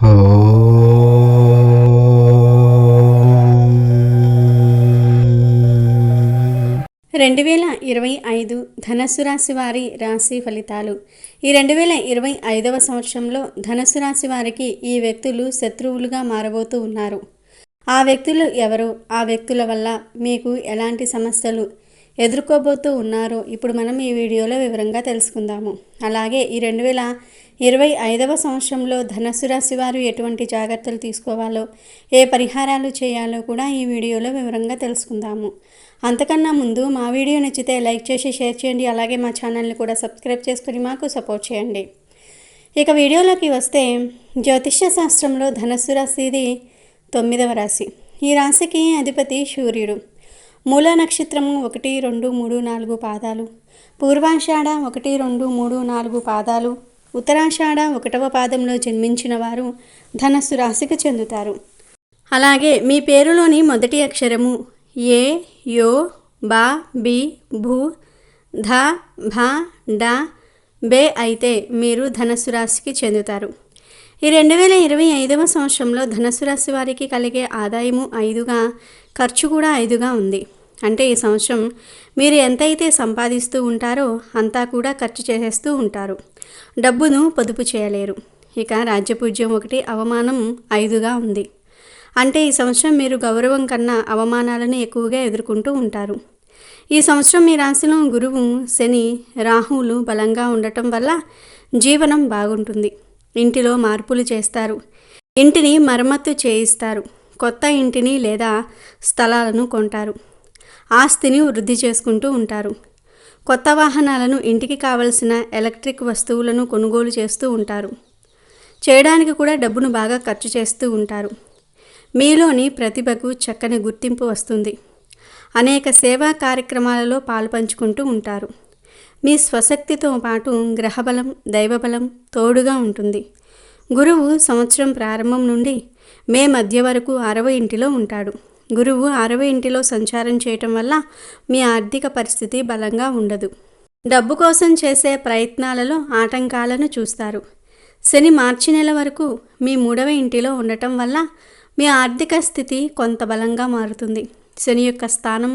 రెండు వేల ఇరవై ఐదు ధనస్సు రాశి వారి రాశి ఫలితాలు. ఈ రెండు వేల ఇరవై ఐదవ సంవత్సరంలో ధనస్సు రాశి వారికి ఈ వ్యక్తులు శత్రువులుగా మారబోతూ ఉన్నారు. ఆ వ్యక్తులు ఎవరు? ఆ వ్యక్తుల వల్ల మీకు ఎలాంటి సమస్యలు ఎదుర్కోబోతూ ఉన్నారో ఇప్పుడు మనం ఈ వీడియోలో వివరంగా తెలుసుకుందాము. అలాగే ఈ రెండు వేల ఇరవై ఐదవ సంవత్సరంలో ధనస్సు రాశి వారు ఎటువంటి జాగ్రత్తలు తీసుకోవాలో ఏ పరిహారాలు చేయాలో కూడా ఈ వీడియోలో వివరంగా తెలుసుకుందాము. అంతకన్నా ముందు మా వీడియో నచ్చితే లైక్ చేసి షేర్ చేయండి. అలాగే మా ఛానల్ని కూడా సబ్స్క్రైబ్ చేసుకుని మాకు సపోర్ట్ చేయండి. ఇక వీడియోలోకి వస్తే జ్యోతిష్య శాస్త్రంలో ధనస్సు రాశిది తొమ్మిదవ రాశి. ఈ రాశికి అధిపతి సూర్యుడు. మూల నక్షత్రము ఒకటి రెండు మూడు నాలుగు పాదాలు. పూర్వాషాఢ ఒకటి రెండు మూడు నాలుగు పాదాలు. ఉత్తరాషాఢ ఒకటవ పాదంలో జన్మించిన వారు ధనస్సు రాశికి చెందుతారు. అలాగే మీ పేరులోని మొదటి అక్షరము ఏ యో బా బి భూ ధ భ డ బే అయితే మీరు ధనస్సు రాశికి చెందుతారు. ఈ రెండు వేల ఇరవై ఐదవ సంవత్సరంలో ధనస్సు రాశి వారికి కలిగే ఆదాయము ఐదుగా ఖర్చు కూడా ఐదుగా ఉంది. అంటే ఈ సంవత్సరం మీరు ఎంతైతే సంపాదిస్తూ ఉంటారో అంతా కూడా ఖర్చు చేసేస్తూ ఉంటారు. డబ్బును పొదుపు చేయలేరు. ఇక రాజ్యపూజ్యం ఒకటి అవమానం ఐదుగా ఉంది. అంటే ఈ సంవత్సరం మీరు గౌరవం కన్నా అవమానాలను ఎక్కువగా ఎదుర్కొంటూ ఉంటారు. ఈ సంవత్సరం మీ రాశిలో గురువు శని రాహువులు బలంగా ఉండటం వల్ల జీవనం బాగుంటుంది. ఇంటిలో మార్పులు చేస్తారు. ఇంటిని మరమ్మత్తు చేయిస్తారు. కొత్త ఇంటిని లేదా స్థలాలను కొంటారు. ఆస్తిని వృద్ధి చేసుకుంటూ ఉంటారు. కొత్త వాహనాలను ఇంటికి కావలసిన ఎలక్ట్రిక్ వస్తువులను కొనుగోలు చేస్తూ ఉంటారు. చేయడానికి కూడా డబ్బును బాగా ఖర్చు చేస్తూ ఉంటారు. మీలోని ప్రతిభకు చక్కని గుర్తింపు వస్తుంది. అనేక సేవా కార్యక్రమాలలో పాలుపంచుకుంటూ ఉంటారు. మీ స్వశక్తితో పాటు గ్రహబలం దైవబలం తోడుగా ఉంటుంది. గురువు సంవత్సరం ప్రారంభం నుండి మే మధ్య వరకు అరవై ఇంటిలో ఉంటాడు. గురువు అరవై ఇంటిలో సంచారం చేయటం వల్ల మీ ఆర్థిక పరిస్థితి బలంగా ఉండదు. డబ్బు కోసం చేసే ప్రయత్నాలలో ఆటంకాలను చూస్తారు. శని మార్చి నెల వరకు మీ మూడవ ఇంటిలో ఉండటం వల్ల మీ ఆర్థిక స్థితి కొంత బలంగా మారుతుంది. శని యొక్క స్థానం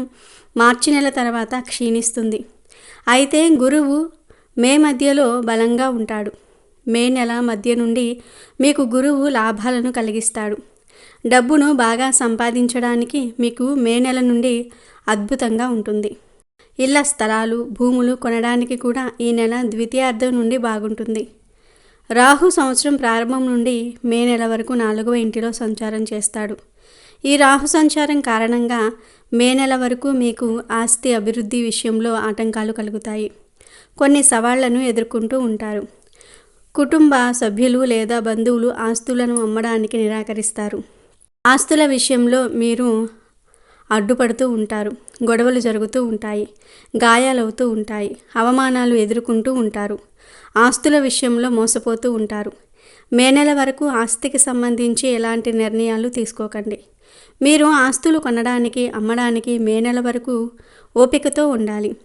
మార్చి నెల తర్వాత క్షీణిస్తుంది. అయితే గురువు మే మధ్యలో బలంగా ఉంటాడు. మే నెల మధ్య నుండి మీకు గురువు లాభాలను కలిగిస్తాడు. డబ్బును బాగా సంపాదించడానికి మీకు మే నెల నుండి అద్భుతంగా ఉంటుంది. ఇళ్ళ స్థలాలు భూములు కొనడానికి కూడా ఈ నెల ద్వితీయార్థం నుండి బాగుంటుంది. రాహు సంవత్సరం ప్రారంభం నుండి మే నెల వరకు నాలుగవ ఇంటిలో సంచారం చేస్తాడు. ఈ రాహు సంచారం కారణంగా మే నెల వరకు మీకు ఆస్తి అభివృద్ధి విషయంలో ఆటంకాలు కలుగుతాయి. కొన్ని సవాళ్ళను ఎదుర్కొంటూ ఉంటారు. కుటుంబ సభ్యులు లేదా బంధువులు ఆస్తులను అమ్మడానికి నిరాకరిస్తారు. ఆస్తుల విషయంలో మీరు అడ్డుపడుతూ ఉంటారు. గొడవలు జరుగుతూ ఉంటాయి. గాయాలవుతూ ఉంటాయి. అవమానాలు ఎదుర్కొంటూ ఉంటారు. ఆస్తుల విషయంలో మోసపోతూ ఉంటారు. మే నెల వరకు ఆస్తికి సంబంధించి ఎలాంటి నిర్ణయాలు తీసుకోకండి. మీరు ఆస్తులు కొనడానికి అమ్మడానికి మే నెల వరకు ఓపికతో ఉండాలి.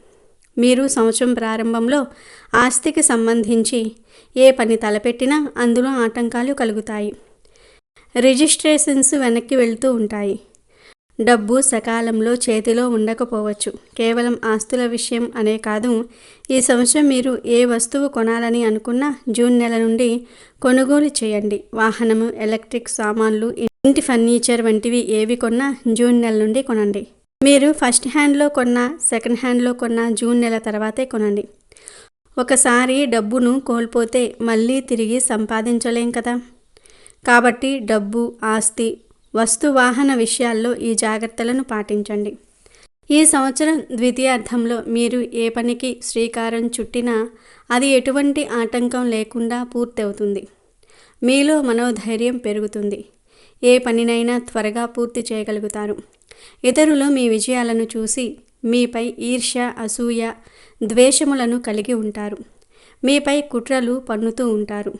మీరు సంవత్సరం ప్రారంభంలో ఆస్తికి సంబంధించి ఏ పని తలపెట్టినా అందులో ఆటంకాలు కలుగుతాయి. రిజిస్ట్రేషన్స్ వెనక్కి వెళ్తూ ఉంటాయి. డబ్బు సకాలంలో చేతిలో ఉండకపోవచ్చు. కేవలం ఆస్తుల విషయం అనే కాదు. ఈ సంవత్సరం మీరు ఏ వస్తువు కొనాలని అనుకున్నా జూన్ నెల నుండి కొనుగోలు చేయండి. వాహనము ఎలక్ట్రిక్ సామాన్లు ఇంటి ఫర్నిచర్ వంటివి ఏవి కొన్నా జూన్ నెల నుండి కొనండి. మీరు ఫస్ట్ హ్యాండ్లో కొన్న సెకండ్ హ్యాండ్లో కొన్న జూన్ నెల తర్వాతే కొనండి. ఒకసారి డబ్బును కోల్పోతే మళ్ళీ తిరిగి సంపాదించలేం కదా? కాబట్టి డబ్బు ఆస్తి వస్తువాహన విషయాల్లో ఈ జాగ్రత్తలను పాటించండి. ఈ సంవత్సరం ద్వితీయార్థంలో మీరు ఏ పనికి శ్రీకారం చుట్టినా అది ఎటువంటి ఆటంకం లేకుండా పూర్తవుతుంది. మీలో మనోధైర్యం పెరుగుతుంది. ఏ పనినైనా త్వరగా పూర్తి చేయగలుగుతారు. ఇతరులు మీ విజయాలను చూసి మీపై ఈర్ష్య అసూయ ద్వేషములను కలిగి ఉంటారు. మీపై కుట్రలు పన్నుతూ ఉంటారు.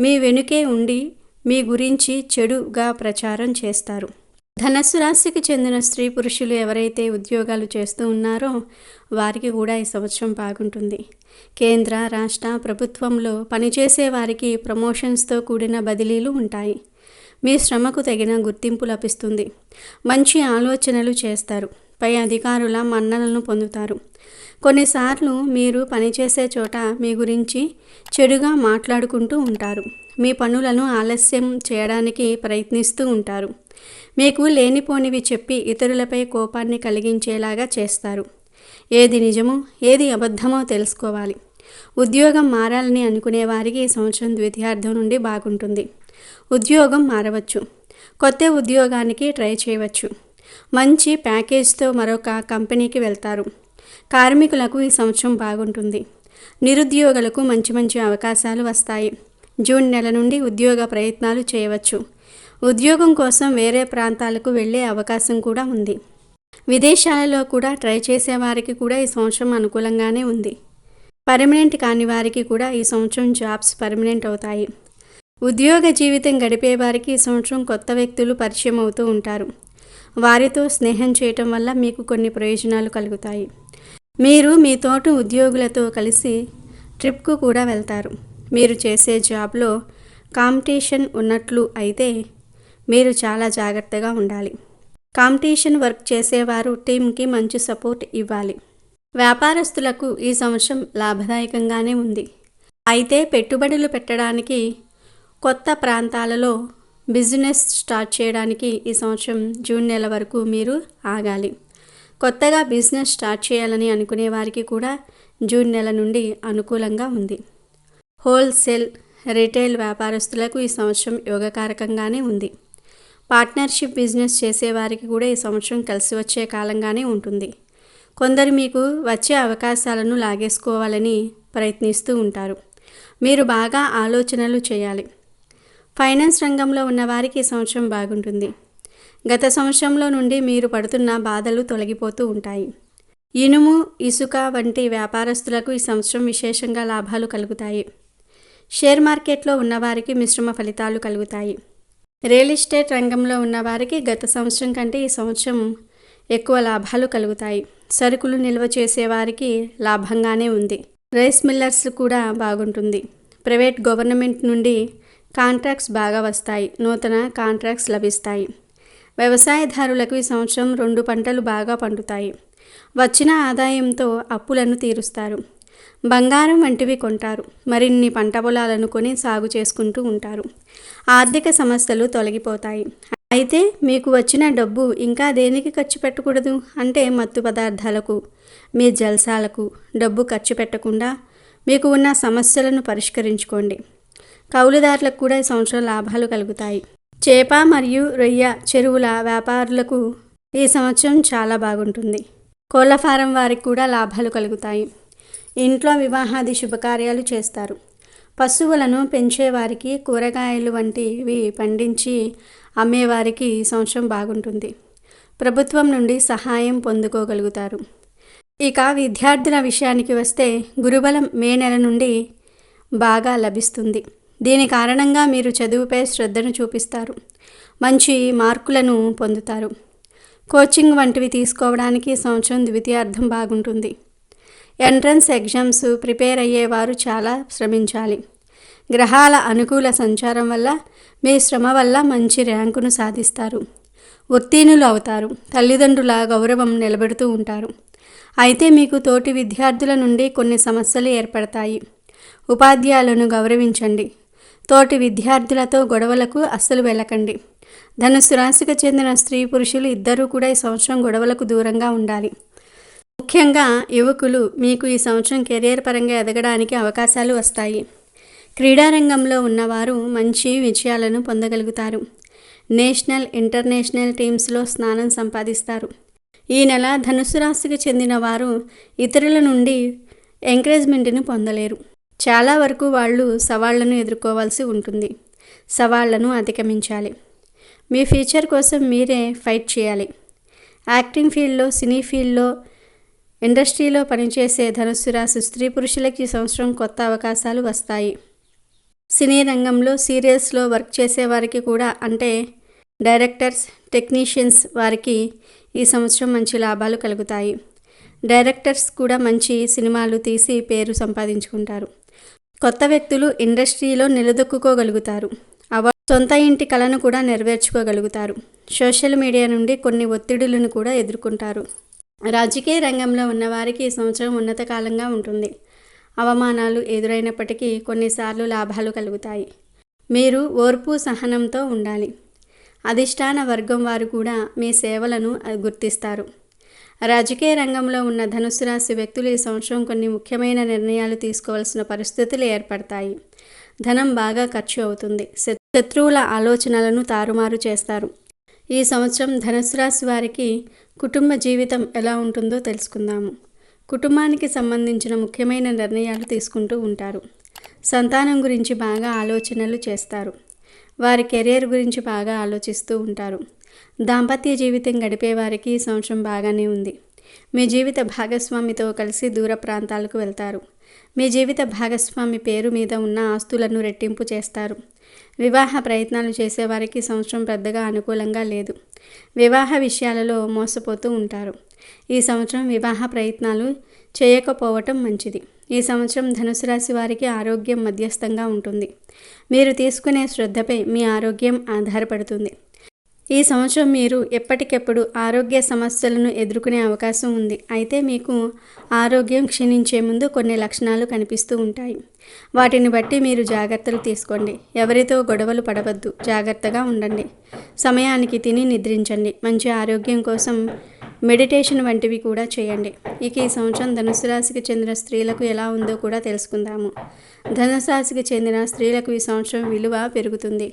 మీ వెనుకే ఉండి మీ గురించి చెడుగా ప్రచారం చేస్తారు. ధనస్సు రాశికి చెందిన స్త్రీ పురుషులు ఎవరైతే ఉద్యోగాలు చేస్తూ ఉన్నారో వారికి కూడా ఈ సంవత్సరం బాగుంటుంది. కేంద్ర రాష్ట్ర ప్రభుత్వంలో పనిచేసే వారికి ప్రమోషన్స్తో కూడిన బదిలీలు ఉంటాయి. మీ శ్రమకు తగిన గుర్తింపు లభిస్తుంది. మంచి ఆలోచనలు చేస్తారు. పై అధికారుల మన్ననలను పొందుతారు. కొన్నిసార్లు మీరు పనిచేసే చోట మీ గురించి చెడుగా మాట్లాడుకుంటూ ఉంటారు. మీ పనులను ఆలస్యం చేయడానికి ప్రయత్నిస్తూ ఉంటారు. మీకు లేనిపోనివి చెప్పి ఇతరులపై కోపాన్ని కలిగించేలాగా చేస్తారు. ఏది నిజమో ఏది అబద్ధమో తెలుసుకోవాలి. ఉద్యోగం మారాలని అనుకునే వారికి ఈ సంవత్సరం ద్వితీయార్థం నుండి బాగుంటుంది. ఉద్యోగం మారవచ్చు. కొత్త ఉద్యోగానికి ట్రై చేయవచ్చు. మంచి ప్యాకేజ్తో మరొక కంపెనీకి వెళ్తారు. కార్మికులకు ఈ సంవత్సరం బాగుంటుంది. నిరుద్యోగులకు మంచి మంచి అవకాశాలు వస్తాయి. జూన్ నెల నుండి ఉద్యోగ ప్రయత్నాలు చేయవచ్చు. ఉద్యోగం కోసం వేరే ప్రాంతాలకు వెళ్ళే అవకాశం కూడా ఉంది. విదేశాలలో కూడా ట్రై చేసే వారికి కూడా ఈ సంవత్సరం అనుకూలంగానే ఉంది. పర్మనెంట్ కాని వారికి కూడా ఈ సంవత్సరం జాబ్స్ పర్మనెంట్ అవుతాయి. ఉద్యోగ జీవితం గడిపే వారికి ఈ సంవత్సరం కొత్త వ్యక్తులు పరిచయం అవుతూ ఉంటారు. వారితో స్నేహం చేయటం వల్ల మీకు కొన్ని ప్రయోజనాలు కలుగుతాయి. మీరు మీ తోట ఉద్యోగులతో కలిసి ట్రిప్కు కూడా వెళ్తారు. మీరు చేసే జాబ్లో కాంపిటీషన్ ఉన్నట్లు అయితే మీరు చాలా జాగ్రత్తగా ఉండాలి. కాంపిటీషన్ వర్క్ చేసేవారు టీంకి మంచి సపోర్ట్ ఇవ్వాలి. వ్యాపారస్తులకు ఈ సంవత్సరం లాభదాయకంగానే ఉంది. అయితే పెట్టుబడులు పెట్టడానికి కొత్త ప్రాంతాలలో బిజినెస్ స్టార్ట్ చేయడానికి ఈ సంవత్సరం జూన్ నెల వరకు మీరు ఆగాలి. కొత్తగా బిజినెస్ స్టార్ట్ చేయాలని అనుకునే వారికి కూడా జూన్ నెల నుండి అనుకూలంగా ఉంది. హోల్సేల్ రిటైల్ వ్యాపారస్తులకు ఈ సంవత్సరం యోగకారకంగానే ఉంది. పార్ట్నర్షిప్ బిజినెస్ చేసేవారికి కూడా ఈ సంవత్సరం కలిసి వచ్చే కాలంగానే ఉంటుంది. కొందరు మీకు వచ్చే అవకాశాలను లాగేసుకోవాలని ప్రయత్నిస్తూ ఉంటారు. మీరు బాగా ఆలోచనలు చేయాలి. ఫైనాన్స్ రంగంలో ఉన్నవారికి ఈ సంవత్సరం బాగుంటుంది. గత సంవత్సరంలో నుండి మీరు పడుతున్న బాధలు తొలగిపోతూ ఉంటాయి. ఇనుము ఇసుక వంటి వ్యాపారస్తులకు ఈ సంవత్సరం విశేషంగా లాభాలు కలుగుతాయి. షేర్ మార్కెట్లో ఉన్నవారికి మిశ్రమ ఫలితాలు కలుగుతాయి. రియల్ ఎస్టేట్ రంగంలో ఉన్నవారికి గత సంవత్సరం కంటే ఈ సంవత్సరం ఎక్కువ లాభాలు కలుగుతాయి. సరుకులు నిల్వ చేసేవారికి లాభంగానే ఉంది. రైస్ మిల్లర్స్ కూడా బాగుంటుంది. ప్రైవేట్ గవర్నమెంట్ నుండి కాంట్రాక్ట్స్ బాగా వస్తాయి. నూతన కాంట్రాక్ట్స్ లభిస్తాయి. వ్యవసాయదారులకు ఈ సంవత్సరం రెండు పంటలు బాగా పండుతాయి. వచ్చిన ఆదాయంతో అప్పులను తీరుస్తారు. బంగారం వంటివి కొంటారు. మరిన్ని పంట పొలాలను కొని సాగు చేసుకుంటూ ఉంటారు. ఆర్థిక సమస్యలు తొలగిపోతాయి. అయితే మీకు వచ్చిన డబ్బు ఇంకా దేనికి ఖర్చు పెట్టకూడదు? అంటే మత్తు పదార్థాలకు మీ జల్సాలకు డబ్బు ఖర్చు పెట్టకుండా మీకు ఉన్న సమస్యలను పరిష్కరించుకోండి. కౌలుదారులకు కూడా ఈ సంవత్సరం లాభాలు కలుగుతాయి. చేప మరియు రొయ్య చెరువుల వ్యాపారులకు ఈ సంవత్సరం చాలా బాగుంటుంది. కోళ్ళ ఫారం వారికి కూడా లాభాలు కలుగుతాయి. ఇంట్లో వివాహాది శుభకార్యాలు చేస్తారు. పశువులను పెంచేవారికి కూరగాయలు వంటివి పండించి అమ్మేవారికి ఈ సంవత్సరం బాగుంటుంది. ప్రభుత్వం నుండి సహాయం పొందుకోగలుగుతారు. ఇక విద్యార్థుల విషయానికి వస్తే గురుబలం మే నెల నుండి బాగా లభిస్తుంది. దీని కారణంగా మీరు చదువుపై శ్రద్ధను చూపిస్తారు. మంచి మార్కులను పొందుతారు. కోచింగ్ వంటివి తీసుకోవడానికి సంవత్సరం ద్వితీయార్థం బాగుంటుంది. ఎంట్రన్స్ ఎగ్జామ్స్ ప్రిపేర్ అయ్యేవారు చాలా శ్రమించాలి. గ్రహాల అనుకూల సంచారం వల్ల మీ శ్రమ వల్ల మంచి ర్యాంకును సాధిస్తారు. ఉత్తీర్ణులు అవుతారు. తల్లిదండ్రుల గౌరవం నిలబెడుతూ ఉంటారు. అయితే మీకు తోటి విద్యార్థుల నుండి కొన్ని సమస్యలు ఏర్పడతాయి. ఉపాధ్యాయులను గౌరవించండి. తోటి విద్యార్థులతో గొడవలకు అస్సలు వెళ్ళకండి. ధనుసు రాశికి చెందిన స్త్రీ పురుషులు ఇద్దరూ కూడా ఈ సంవత్సరం గొడవలకు దూరంగా ఉండాలి. ముఖ్యంగా యువకులు మీకు ఈ సంవత్సరం కెరియర్ పరంగా ఎదగడానికి అవకాశాలు వస్తాయి. క్రీడారంగంలో ఉన్నవారు మంచి విజయాలను పొందగలుగుతారు. నేషనల్ ఇంటర్నేషనల్ టీమ్స్లో స్నానం సంపాదిస్తారు. ఈ నెల ధనుసు రాశికి చెందిన వారు ఇతరుల నుండి ఎంకరేజ్మెంట్ని పొందలేరు. చాలా వరకు వాళ్ళు సవాళ్ళను ఎదుర్కోవాల్సి ఉంటుంది. సవాళ్ళను అధిగమించాలి. మీ ఫ్యూచర్ కోసం మీరే ఫైట్ చేయాలి. యాక్టింగ్ ఫీల్డ్లో సినీ ఫీల్డ్లో ఇండస్ట్రీలో పనిచేసే ధనుస్సు రాశి స్త్రీ పురుషులకి ఈ సంవత్సరం కొత్త అవకాశాలు వస్తాయి. సినీ రంగంలో సీరియల్స్లో వర్క్ చేసే వారికి కూడా అంటే డైరెక్టర్స్ టెక్నీషియన్స్ వారికి ఈ సంవత్సరం మంచి లాభాలు కలుగుతాయి. డైరెక్టర్స్ కూడా మంచి సినిమాలు తీసి పేరు సంపాదించుకుంటారు. కొత్త వ్యక్తులు ఇండస్ట్రీలో నిలదొక్కుకోగలుగుతారు. అవ సొంత ఇంటి కళను కూడా నెరవేర్చుకోగలుగుతారు. సోషల్ మీడియా నుండి కొన్ని ఒత్తిడులను కూడా ఎదుర్కొంటారు. రాజకీయ రంగంలో ఉన్నవారికి ఈ సంవత్సరం ఉన్నత కాలంగా ఉంటుంది. అవమానాలు ఎదురైనప్పటికీ కొన్నిసార్లు లాభాలు కలుగుతాయి. మీరు ఓర్పు సహనంతో ఉండాలి. అధిష్టాన వర్గం వారు కూడా మీ సేవలను గుర్తిస్తారు. రాజకీయ రంగంలో ఉన్న ధనుసు రాశి వ్యక్తులు ఈ సంవత్సరం కొన్ని ముఖ్యమైన నిర్ణయాలు తీసుకోవాల్సిన పరిస్థితులు ఏర్పడతాయి. ధనం బాగా ఖర్చు అవుతుంది. శత్రువుల ఆలోచనలను తారుమారు చేస్తారు. ఈ సంవత్సరం ధనుసు రాశి వారికి కుటుంబ జీవితం ఎలా ఉంటుందో తెలుసుకుందాము. కుటుంబానికి సంబంధించిన ముఖ్యమైన నిర్ణయాలు తీసుకుంటూ ఉంటారు. సంతానం గురించి బాగా ఆలోచనలు చేస్తారు. వారి కెరీర్ గురించి బాగా ఆలోచిస్తూ ఉంటారు. దాంపత్య జీవితం గడిపేవారికి ఈ సంవత్సరం బాగానే ఉంది. మీ జీవిత భాగస్వామితో కలిసి దూర ప్రాంతాలకు వెళ్తారు. మీ జీవిత భాగస్వామి పేరు మీద ఉన్న ఆస్తులను రెట్టింపు చేస్తారు. వివాహ ప్రయత్నాలు చేసేవారికి సంవత్సరం పెద్దగా అనుకూలంగా లేదు. వివాహ విషయాలలో మోసపోతూ ఉంటారు. ఈ సంవత్సరం వివాహ ప్రయత్నాలు చేయకపోవటం మంచిది. ఈ సంవత్సరం ధనుసు రాశి వారికి ఆరోగ్యం మధ్యస్థంగా ఉంటుంది. మీరు తీసుకునే శ్రద్ధపై మీ ఆరోగ్యం ఆధారపడుతుంది. ఈ సంవత్సరం మీరు ఎప్పటికెప్పుడు ఆరోగ్య సమస్యలను ఎదుర్కొనే అవకాశం ఉంది. అయితే మీకు ఆరోగ్యం క్షీణించే ముందు కొన్ని లక్షణాలు కనిపిస్తూ ఉంటాయి. వాటిని బట్టి మీరు జాగ్రత్తలు తీసుకోండి. ఎవరితో గొడవలు పడవద్దు. జాగ్రత్తగా ఉండండి. సమయానికి తిని నిద్రించండి. మంచి ఆరోగ్యం కోసం మెడిటేషన్ వంటివి కూడా చేయండి. ఇక ఈ సంవత్సరం ధనుసు రాశికి చెందిన స్త్రీలకు ఎలా ఉందో కూడా తెలుసుకుందాము. ధనుసు రాశికి చెందిన స్త్రీలకు ఈ సంవత్సరం విలువ పెరుగుతుంది.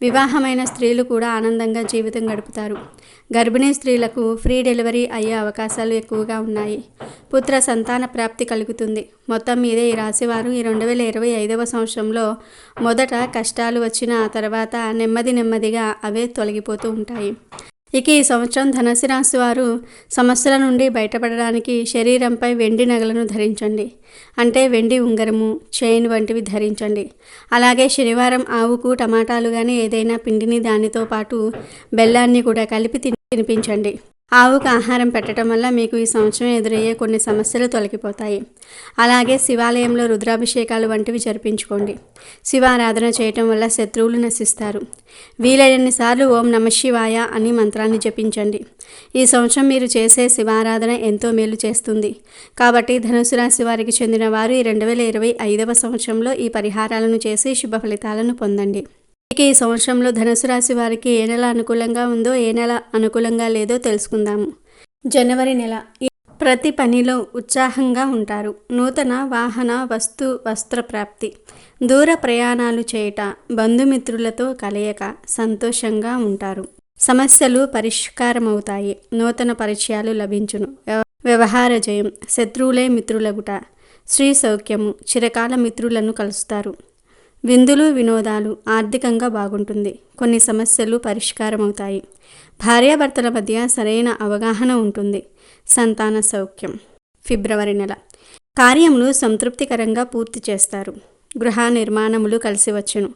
వివాహమైన స్త్రీలు కూడా ఆనందంగా జీవితం గడుపుతారు. గర్భిణీ స్త్రీలకు ఫ్రీ డెలివరీ అయ్యే అవకాశాలు ఎక్కువగా ఉన్నాయి. పుత్ర సంతాన ప్రాప్తి కలుగుతుంది. మొత్తం మీదే ఈ రాశివారు ఈ రెండు వేల ఇరవై ఐదవ సంవత్సరంలో మొదట కష్టాలు వచ్చిన తర్వాత నెమ్మది నెమ్మదిగా అవే తొలగిపోతూ ఉంటాయి. ఇక ఈ సంవత్సరం ధనసి రాశి వారు సమస్యల నుండి బయటపడడానికి శరీరంపై వెండి నగలను ధరించండి. అంటే వెండి ఉంగరము చైన్ వంటివి ధరించండి. అలాగే శనివారం ఆవుకు టమాటాలు కానీ ఏదైనా పిండిని దానితో పాటు బెల్లాన్ని కూడా కలిపి తినిపించండి. ఆవుకు ఆహారం పెట్టడం వల్ల మీకు ఈ సంవత్సరం ఎదురయ్యే కొన్ని సమస్యలు తొలగిపోతాయి. అలాగే శివాలయంలో రుద్రాభిషేకాలు వంటివి జరిపించుకోండి. శివారాధన చేయటం వల్ల శత్రువులు నశిస్తారు. వీలైనన్నిసార్లు ఓం నమ శివాయ అని మంత్రాన్ని జపించండి. ఈ సంవత్సరం మీరు చేసే శివారాధన ఎంతో మేలు చేస్తుంది. కాబట్టి ధనుసు రాశి వారికి చెందిన వారు ఈ రెండు వేల ఇరవై ఐదవ సంవత్సరంలో ఈ పరిహారాలను చేసి శుభ ఫలితాలను పొందండి. ఇక ఈ సంవత్సరంలో ధనుసు రాశి వారికి ఏ నెల అనుకూలంగా ఉందో ఏ నెల అనుకూలంగా లేదో తెలుసుకుందాము. జనవరి నెల. ప్రతి పనిలో ఉత్సాహంగా ఉంటారు. నూతన వాహన వస్తు వస్త్ర ప్రాప్తి. దూర ప్రయాణాలు చేయట బంధుమిత్రులతో కలయక సంతోషంగా ఉంటారు. సమస్యలు పరిష్కారమవుతాయి. నూతన పరిచయాలు లభించును. వ్యవహార జయం. శత్రువులే మిత్రులగుట. శ్రీ సౌఖ్యము. చిరకాల మిత్రులను కలుస్తారు. విందులు వినోదాలు ఆర్థికంగా బాగుంటుంది. కొన్ని సమస్యలు పరిష్కారమవుతాయి. భార్యాభర్తల మధ్య సరైన అవగాహన ఉంటుంది. సంతాన సౌఖ్యం. ఫిబ్రవరి నెల. కార్యములు సంతృప్తికరంగా పూర్తి చేస్తారు. గృహ నిర్మాణములు కలిసి వచ్చును.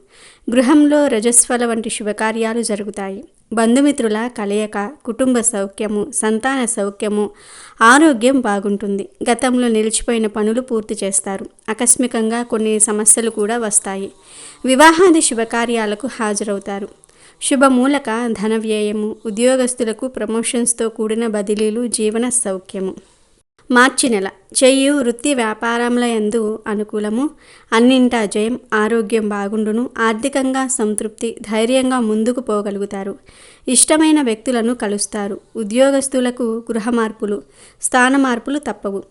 గృహంలో రజస్వల వంటి శుభకార్యాలు జరుగుతాయి. బంధుమిత్రుల కలయిక కుటుంబ సౌఖ్యము సంతాన సౌఖ్యము ఆరోగ్యం బాగుంటుంది. గతంలో నిలిచిపోయిన పనులు పూర్తి చేస్తారు. ఆకస్మికంగా కొన్ని సమస్యలు కూడా వస్తాయి. వివాహాది శుభకార్యాలకు హాజరవుతారు. శుభమూలక ధన వ్యయము ఉద్యోగస్తులకు ప్రమోషన్స్తో కూడిన బదిలీలు జీవన సౌఖ్యము. మార్చి నెల. చేయు వృత్తి వ్యాపారముల ఎందు అనుకూలము. అన్నింటా జయం ఆరోగ్యం బాగుండును. ఆర్థికంగా సంతృప్తి ధైర్యంగా ముందుకు పోగలుగుతారు. ఇష్టమైన వ్యక్తులను కలుస్తారు. ఉద్యోగస్తులకు గృహ మార్పులు స్థాన మార్పులు తప్పవు.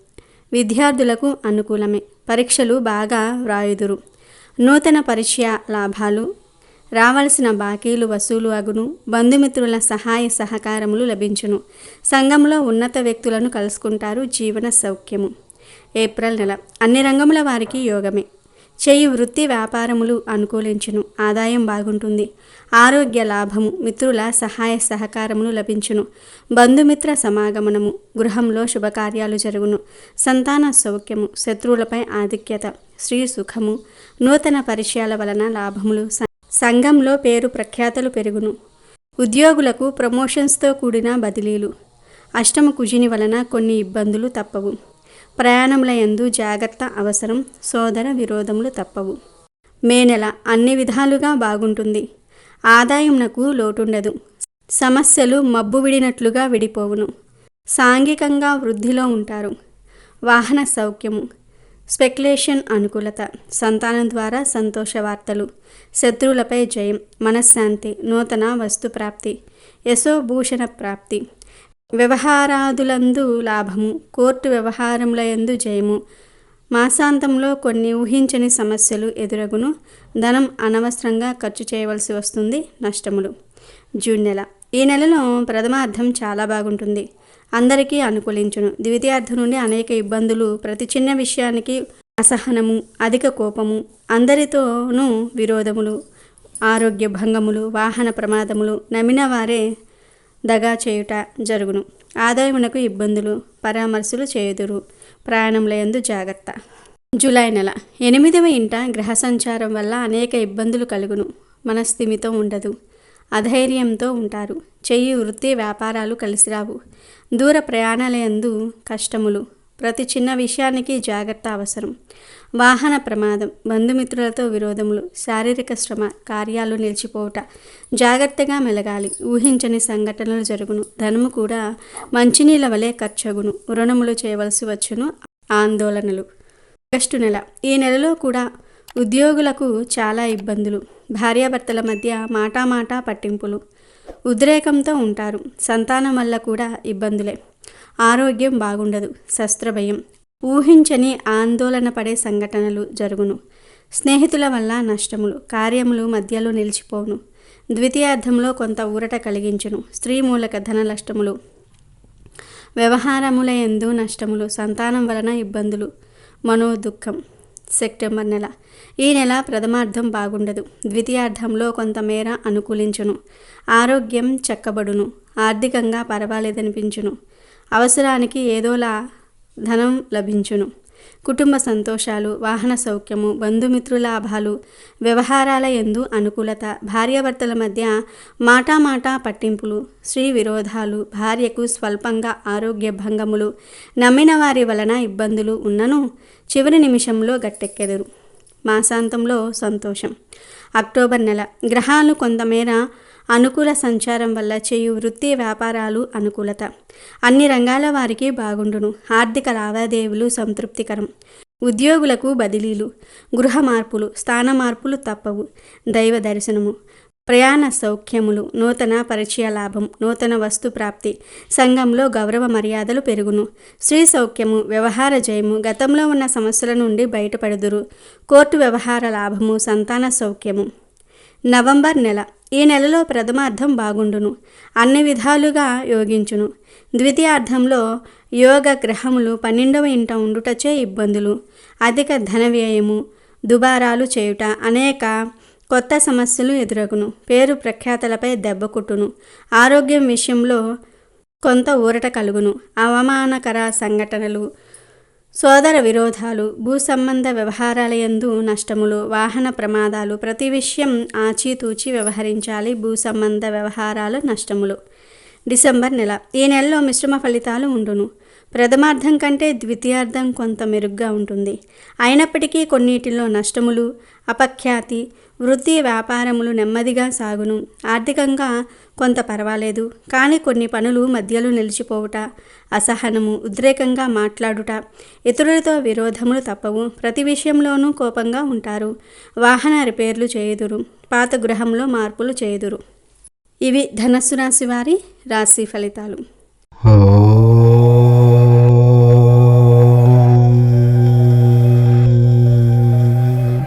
విద్యార్థులకు అనుకూలమే. పరీక్షలు బాగా వ్రాయుదురు. నూతన పరిచయ లాభాలు రావలసిన బాకీలు వసూలు అగును బంధుమిత్రుల సహాయ సహకారములు లభించును. సంఘంలో ఉన్నత వ్యక్తులను కలుసుకుంటారు జీవన సౌఖ్యము. ఏప్రిల్ నెల. అన్ని రంగముల వారికి యోగమే. చేయి వృత్తి వ్యాపారములు అనుకూలించును. ఆదాయం బాగుంటుంది. ఆరోగ్య లాభము మిత్రుల సహాయ సహకారములు లభించును. బంధుమిత్ర సమాగమనము. గృహంలో శుభకార్యాలు జరుగును. సంతాన సౌఖ్యము శత్రువులపై ఆధిక్యత శ్రీ సుఖము నూతన పరిచయాల వలన లాభములు సంఘంలో పేరు ప్రఖ్యాతలు పెరుగును. ఉద్యోగులకు ప్రమోషన్స్తో కూడిన బదిలీలు. అష్టమ కుజిని వలన కొన్ని ఇబ్బందులు తప్పవు. ప్రయాణముల యందు జాగ్రత్త అవసరం సోదర విరోధములు తప్పవు. మే నెల అన్ని విధాలుగా బాగుంటుంది. ఆదాయంనకు లోటుండదు. సమస్యలు మబ్బు విడినట్లుగా విడిపోవును. సాంఘికంగా వృద్ధిలో ఉంటారు. వాహన సౌఖ్యము. స్పెక్యులేషన్ అనుకూలత సంతానం ద్వారా సంతోష వార్తలు శత్రువులపై జయం మనశ్శాంతి నూతన వస్తు ప్రాప్తి యశోభూషణ ప్రాప్తి వ్యవహారాదులందు లాభము కోర్టు వ్యవహారములయందు జయము మాసాంతంలో కొన్ని ఊహించని సమస్యలు ఎదురగును ధనం అనవసరంగా ఖర్చు చేయవలసి వస్తుంది నష్టములు. జూన్ నెల. ఈ నెలలో ప్రథమార్థం చాలా బాగుంటుంది. అందరికీ అనుకూలించును. ద్వితీయార్థం నుండి అనేక ఇబ్బందులు ప్రతి చిన్న విషయానికి అసహనము అధిక కోపము అందరితోనూ విరోధములు ఆరోగ్య భంగములు వాహన ప్రమాదములు నమ్మిన వారే దగా చేయుట జరుగును. ఆదాయమునకు ఇబ్బందులు పరామర్శలు చేయుదురు. ప్రయాణములందు జాగ్రత్త. జూలై నెల. ఎనిమిదవ ఇంట గ్రహ సంచారం వల్ల అనేక ఇబ్బందులు కలుగును. మనస్థిమితం ఉండదు. అధైర్యంతో ఉంటారు. చెయ్యి వృత్తి వ్యాపారాలు కలిసిరావు. దూర ప్రయాణాలయందు కష్టములు ప్రతి చిన్న విషయానికి జాగ్రత్త అవసరం. వాహన ప్రమాదం బంధుమిత్రులతో విరోధములు శారీరక శ్రమ కార్యాలు నిలిచిపోవుట. జాగ్రత్తగా మెలగాలి. ఊహించని సంఘటనలు జరుగును. ధనము కూడా మంచినీళ్ళ వలె ఖర్చగును. రుణములు చేయవలసి వచ్చును. ఆందోళనలు. ఆగస్టు నెల. ఈ నెలలో కూడా ఉద్యోగులకు చాలా ఇబ్బందులు. భార్యాభర్తల మధ్య మాటామాటా పట్టింపులు. ఉద్రేకంతో ఉంటారు. సంతానం వల్ల కూడా ఇబ్బందులే. ఆరోగ్యం బాగుండదు. శస్త్రభయం. ఊహించని ఆందోళన పడే సంఘటనలు జరుగును. స్నేహితుల వల్ల నష్టములు కార్యములు మధ్యలో నిలిచిపోవును. ద్వితీయార్థంలో కొంత ఊరట కలిగించును. స్త్రీ మూలక ధన నష్టములు. వ్యవహారముల ఎందు నష్టములు. సంతానం వలన ఇబ్బందులు. మనోదుఖం సెప్టెంబర్ నెల. ఈ నెల ప్రథమార్థం బాగుండదు. ద్వితీయార్థంలో కొంతమేర అనుకూలించును. ఆరోగ్యం చక్కబడును. ఆర్థికంగా పర్వాలేదనిపించును. అవసరానికి ఏదోలా ధనం లభించును. కుటుంబ సంతోషాలు వాహన సౌఖ్యము బంధుమిత్రులాభాలు వ్యవహారాల ఎందు అనుకూలత భార్యాభర్తల మధ్య మాటామాటా పట్టింపులు స్త్రీ విరోధాలు భార్యకు స్వల్పంగా ఆరోగ్య భంగములు నమ్మిన వారి వలన ఇబ్బందులు ఉన్నను చివరి నిమిషంలో గట్టెక్కెదరు. మాసాంతంలో సంతోషం. అక్టోబర్ నెల. గ్రహాలు కొంతమేర అనుకూల సంచారం వల్ల చేయు వృత్తి వ్యాపారాలు అనుకూలత. అన్ని రంగాల వారికి బాగుండును. ఆర్థిక లావాదేవీలు సంతృప్తికరం. ఉద్యోగులకు బదిలీలు. గృహ మార్పులు స్థాన మార్పులు తప్పవు. దైవ దర్శనము. ప్రయాణ సౌఖ్యములు. నూతన పరిచయ లాభం. నూతన వస్తు ప్రాప్తి. సంఘంలో గౌరవ మర్యాదలు పెరుగును. స్త్రీ సౌఖ్యము వ్యవహార జయము గతంలో ఉన్న సమస్యల నుండి బయటపడుదురు. కోర్టు వ్యవహార లాభము సంతాన సౌఖ్యము. నవంబర్ నెల. ఈ నెలలో ప్రథమార్థం బాగుండును. అన్ని విధాలుగా యోగించును. ద్వితీయార్థంలో యోగ గ్రహములు పన్నెండవ ఇంట ఉండుటచే ఇబ్బందులు. అధిక ధన వ్యయము దుబారాలు చేయుట అనేక కొత్త సమస్యలు ఎదురగును. పేరు ప్రఖ్యాతలపై దెబ్బకుట్టును ఆరోగ్యం విషయంలో కొంత ఊరట కలుగును. అవమానకర సంఘటనలు సోదర విరోధాలు భూ సంబంధ వ్యవహారాలయందు నష్టములు వాహన ప్రమాదాలు ప్రతి విషయం ఆచితూచి వ్యవహరించాలి. భూ సంబంధ వ్యవహారాలు నష్టములు. డిసెంబర్ నెల. ఈ నెలలో మిశ్రమ ఫలితాలు ఉండును. ప్రథమార్థం కంటే ద్వితీయార్థం కొంత మెరుగ్గా ఉంటుంది. అయినప్పటికీ కొన్నిటిలో నష్టములు అపఖ్యాతి వృత్తి వ్యాపారములు నెమ్మదిగా సాగును. ఆర్థికంగా కొంత పర్వాలేదు. కానీ కొన్ని పనులు మధ్యలో నిలిచిపోవుట అసహనము ఉద్రేకంగా మాట్లాడుట ఇతరులతో విరోధములు తప్పవు. ప్రతి విషయంలోనూ కోపంగా ఉంటారు. వాహన రిపేర్లు చేయుదురు. పాత గృహంలో మార్పులు చేయుదురు. ఇవి ధనస్సు రాశి వారి రాశి ఫలితాలు.